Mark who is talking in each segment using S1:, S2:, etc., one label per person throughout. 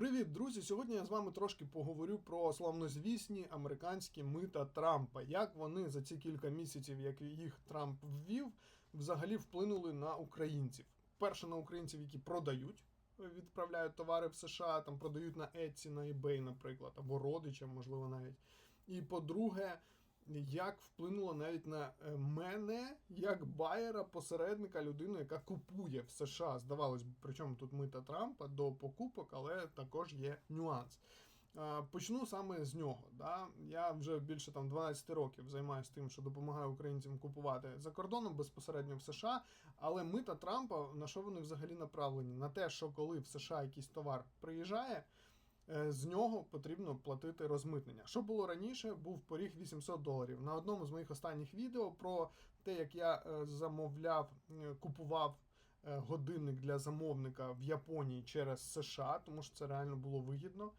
S1: Привіт, друзі! Сьогодні я з вами трошки поговорю про славнозвісні американські мита Трампа. Як вони за ці кілька місяців, як їх Трамп ввів, взагалі вплинули на українців. Перше на українців, які продають, відправляють товари в США, там продають на Etsy, на eBay, наприклад, або родичам, можливо, навіть. І по-друге, як вплинуло навіть на е, мене як байера, посередника, людину, яка купує в США. Здавалось, б, причому тут мита Трампа до покупок, але також є нюанс. Почну саме з нього. Да? Я вже більше там 12 років займаюся тим, що допомагаю українцям купувати за кордоном безпосередньо в США. Але мита Трампа на що вони взагалі направлені? На те, що коли в США якийсь товар приїжджає. Е, З нього потрібно платити розмитнення. Що було раніше, був поріг 800 доларів. На одному з моїх останніх відео про те, як я е, замовляв, е, купував годинник для замовника в Японії через США, тому що це реально було вигідно.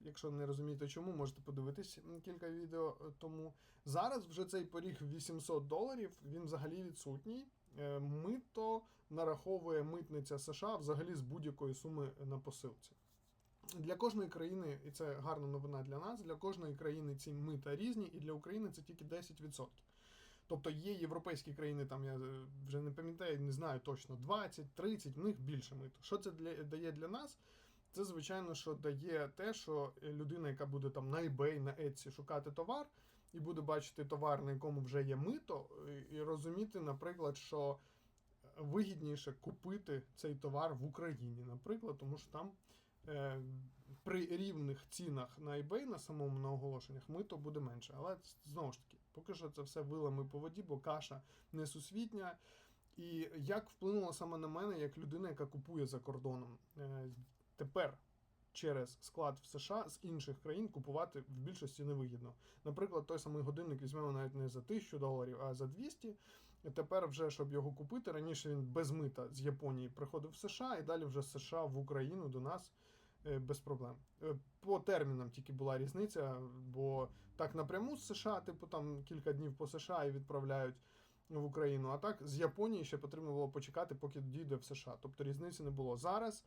S1: Якщо не розумієте, чому, можете подивитись кілька відео тому. Зараз вже цей поріг 800 доларів, він взагалі відсутній. Мито нараховує митниця США взагалі з будь-якої суми на посилці. Для кожної країни, і це гарна новина для нас, для кожної країни ці мита різні, і для України це тільки 10%. Тобто є європейські країни, там я е, вже не пам'ятаю, не знаю точно, 20, 30, в них більше мито. Що це для, дає для нас? Це, звичайно, що дає те, що людина, яка буде там на eBay, на Etsy шукати товар, і буде бачити товар, на якому вже є мито, і- розуміти, наприклад, що вигідніше купити цей товар в Україні, наприклад, тому що там при рівних цінах на eBay на самому на оголошеннях мито буде менше. Але знову ж таки, поки що це все вилами по воді, бо каша несусвітня. І як вплинуло саме на мене, як людина, яка купує за кордоном, Е, тепер через склад в США з інших країн купувати в більшості невигідно. Наприклад, той самий годинник візьмемо навіть не за 1000 доларів, а за 200. І тепер, вже щоб його купити, раніше він без мита з Японії приходив в США, і далі вже з США в Україну до нас. Е, Без проблем. Е, По термінам тільки була різниця, бо так напряму з США, типу там кілька днів по США і відправляють в Україну. А так з Японії ще потрібно було почекати, поки дійде в США. Тобто різниці не було. Зараз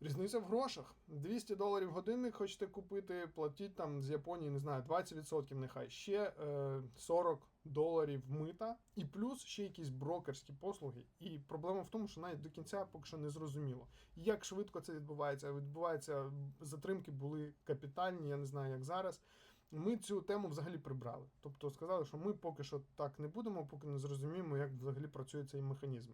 S1: різниця в грошах. 200 доларів годинник хочете купити, платіть там з Японії, не знаю, 20% нехай, ще е, 40 доларів мита, і плюс ще якісь брокерські послуги. І проблема в тому, що навіть до кінця поки що не зрозуміло. Як швидко це відбувається? Відбувається, затримки були капітальні, я не знаю, як зараз. Ми цю тему взагалі прибрали. Тобто сказали, що ми поки що так не будемо, поки не зрозуміємо, як взагалі працює цей механізм.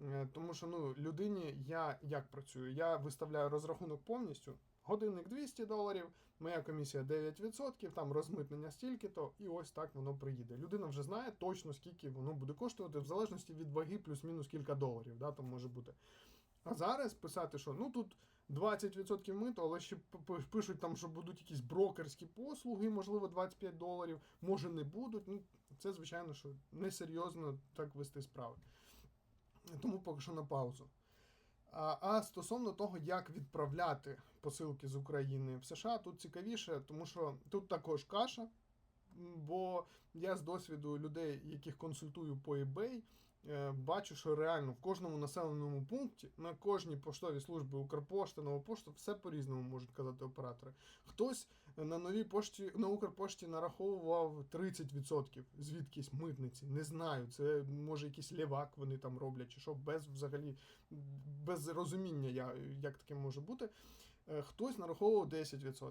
S1: Е, Тому що ну, людині я як працюю? Я виставляю розрахунок повністю. Годинник 200 доларів, моя комісія 9%, там розмитнення стільки-то, і ось так воно приїде. Людина вже знає точно, скільки воно буде коштувати, в залежності від ваги, плюс-мінус кілька доларів, да, там може бути. А зараз писати, що ну тут 20% мито, але ще пишуть там, що будуть якісь брокерські послуги, можливо, 25 доларів, може не будуть. Ну, це, звичайно, що несерйозно так вести справи. Тому поки що на паузу. А, а стосовно того, як відправляти посилки з України в США, тут цікавіше, тому що тут також каша. Бо я з досвіду людей, яких консультую по eBay, бачу, що реально в кожному населеному пункті, на кожній поштовій службі Укрпошта, Новопошта, все по-різному можуть казати оператори. Хтось на новій пошті на Укрпошті нараховував 30% звідкись митниці. Не знаю, це може якийсь лівак вони там роблять, чи що, без взагалі без розуміння, я, як таке може бути. Е, Хтось нараховував 10%.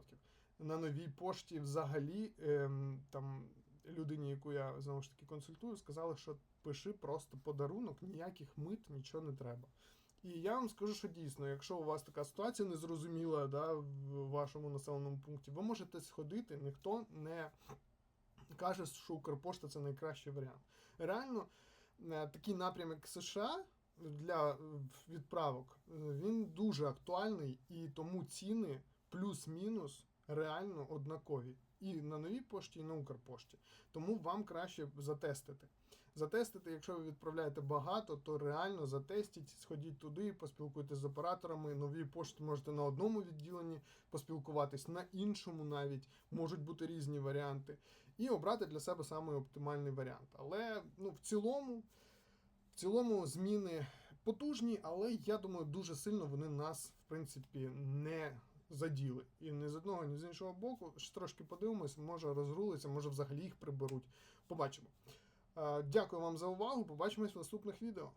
S1: На новій пошті взагалі ем, там людині, яку я знову ж таки консультую, сказали, що пиши просто подарунок, ніяких мит, нічого не треба. І я вам скажу, що дійсно, якщо у вас така ситуація незрозуміла да, в вашому населеному пункті, ви можете сходити, ніхто не каже, що Укрпошта це найкращий варіант. Реально, е, такий напрям, як США для е, відправок, е, він дуже актуальний, і тому ціни плюс-мінус реально однакові. І на новій пошті, і на Укрпошті. Тому вам краще затестити. Затестити, якщо ви відправляєте багато, то реально затестіть, сходіть туди, поспілкуйтесь з операторами. Нові пошти можете на одному відділенні поспілкуватись, на іншому навіть можуть бути різні варіанти. І обрати для себе самий оптимальний варіант. Але ну, в цілому. В цілому зміни потужні, але я думаю, дуже сильно вони нас в принципі, не заділи. І ні з одного, ні з іншого боку. Ще трошки подивимось, може розрулиться, може взагалі їх приберуть. Побачимо. Е, Дякую вам за увагу. Побачимось в наступних відео.